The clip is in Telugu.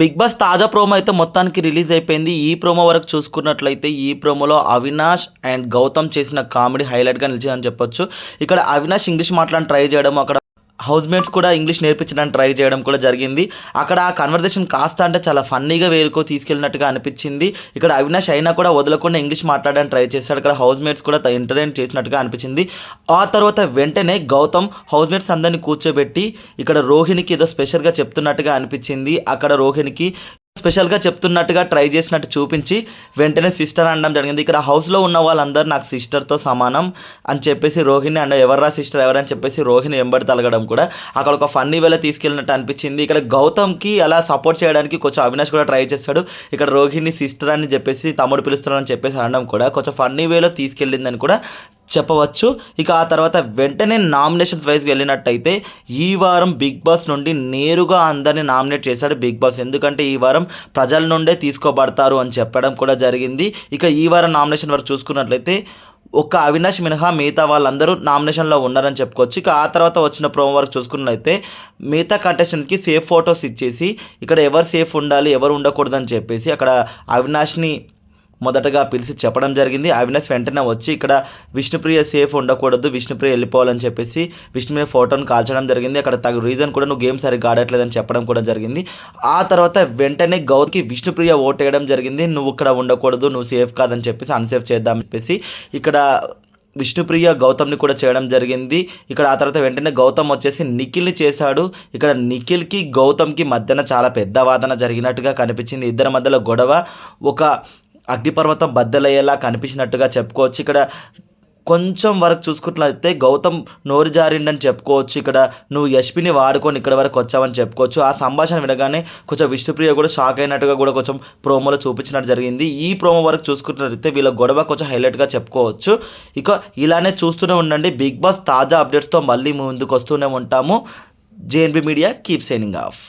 బిగ్ బాస్ తాజా ప్రోమో అయితే మొత్తానికి రిలీజ్ అయిపోయింది. ఈ ప్రోమో వరకు చూసుకున్నట్లయితే ఈ ప్రోమోలో అవినాష్ అండ్ గౌతమ్ చేసిన కామెడీ హైలైట్గా నిలిచిందని చెప్పొచ్చు. ఇక్కడ అవినాష్ ఇంగ్లీష్ మాట్లాడి ట్రై చేయడం అక్కడ హౌస్ మేట్స్ కూడా ఇంగ్లీష్ నేర్పించడానికి ట్రై చేయడం కూడా జరిగింది. అక్కడ ఆ కన్వర్జేషన్ కాస్త అంటే చాలా ఫన్నీగా వేరుకో తీసుకెళ్ళినట్టుగా అనిపించింది. ఇక్కడ అవినాష్ అయినా కూడా వదలకుండా ఇంగ్లీష్ మాట్లాడడానికి ట్రై చేశాడు. ఇక్కడ హౌస్ మేట్స్ కూడా ఎంటర్టైన్ చేసినట్టుగా అనిపించింది. ఆ తర్వాత వెంటనే గౌతమ్ హౌస్ మేట్స్ అందరినీ కూర్చోబెట్టి ఇక్కడ రోహిణికి ఏదో స్పెషల్గా చెప్తున్నట్టుగా అనిపించింది. అక్కడ రోహిణికి స్పెషల్గా చెప్తున్నట్టుగా ట్రై చేసినట్టు చూపించి వెంటనే సిస్టర్ అనడం జరిగింది. ఇక్కడ హౌస్లో ఉన్న వాళ్ళందరూ నాకు సిస్టర్తో సమానం అని చెప్పేసి రోహిణి అండ్ ఎవర్రా సిస్టర్ ఎవరని చెప్పేసి రోహిణి వెంబడి తలగడం కూడా. అక్కడ ఒక ఫన్నీ వేళ తీసుకెళ్ళినట్టు అనిపించింది. ఇక్కడ గౌతమ్కి అలా సపోర్ట్ చేయడానికి కొంచెం అవినాష్ కూడా ట్రై చేస్తాడు ఇక్కడ రోహిణి సిస్టర్ అని చెప్పేసి తమ్ముడు పిలుస్తున్నాడని చెప్పేసి అనడం కూడా కొంచెం ఫన్నీ వేలో తీసుకెళ్ళిందని కూడా చెప్పవచ్చు. ఇక ఆ తర్వాత వెంటనే నామినేషన్స్ వైజ్కి వెళ్ళినట్టయితే ఈ వారం బిగ్ బాస్ నుండి నేరుగా అందరిని నామినేట్ చేశాడు బిగ్ బాస్ ఎందుకంటే ఈ వారం ప్రజల నుండే తీసుకోబడతారు అని చెప్పడం కూడా జరిగింది. ఇక ఈ వారం నామినేషన్ వరకు చూసుకున్నట్లయితే ఒక్క అవినాష్ మినహా మిగతా వాళ్ళందరూ నామినేషన్లో ఉన్నారని చెప్పుకోవచ్చు. ఇక ఆ తర్వాత వచ్చిన ప్రోమో వరకు చూసుకున్నట్లయితే మిగతా కంటెస్టెంట్కి సేఫ్ ఫొటోస్ ఇచ్చేసి ఇక్కడ ఎవరు సేఫ్ ఉండాలి ఎవరు ఉండకూడదని చెప్పేసి అక్కడ అవినాష్ని మొదటగా పిలిచి చెప్పడం జరిగింది. అవినాష్ వెంటనే వచ్చి ఇక్కడ విష్ణుప్రియ సేఫ్ ఉండకూడదు విష్ణుప్రియ వెళ్ళిపోవాలని చెప్పేసి విష్ణుప్రియ ఫోటోను కాల్చడం జరిగింది. అక్కడ తగు రీజన్ కూడా నువ్వు గేమ్ సరిగ్గా ఆడట్లేదని చెప్పడం కూడా జరిగింది. ఆ తర్వాత వెంటనే గౌర్కి విష్ణుప్రియ ఓటేయడం జరిగింది. నువ్వు ఇక్కడ ఉండకూడదు నువ్వు సేఫ్ కాదని చెప్పేసి అన్సేఫ్ చేద్దాం చెప్పేసి ఇక్కడ విష్ణుప్రియ గౌతమ్ని కూడా చేయడం జరిగింది. ఇక్కడ ఆ తర్వాత వెంటనే గౌతమ్ వచ్చేసి నిఖిల్ని చేశాడు. ఇక్కడ నిఖిల్కి గౌతమ్కి మధ్యన చాలా పెద్ద వాదన జరిగినట్టుగా కనిపించింది. ఇద్దరి మధ్యలో గొడవ. ఒక అగ్నిపర్వతం బద్దలయ్యేలా కనిపించినట్టుగా చెప్పుకోవచ్చు. ఇక్కడ కొంచెం వరకు చూసుకున్నట్లయితే గౌతమ్ నోరు జారిండని చెప్పుకోవచ్చు. ఇక్కడ నువ్వు యశ్విని వాడుకొని ఇక్కడ వరకు వచ్చావని చెప్పుకోవచ్చు. ఆ సంభాషణ వినగానే కొంచెం విష్ణుప్రియ కూడా షాక్ అయినట్టుగా కూడా కొంచెం ప్రోమోలో చూపించినట్టు జరిగింది. ఈ ప్రోమో వరకు చూసుకున్నట్లయితే వీళ్ళ గొడవ కొంచెం హైలైట్గా చెప్పుకోవచ్చు. ఇక ఇలానే చూస్తూనే ఉండండి. బిగ్ బాస్ తాజా అప్డేట్స్తో మళ్ళీ ముందుకు వస్తూనే ఉంటాము. J N B media keep signing off.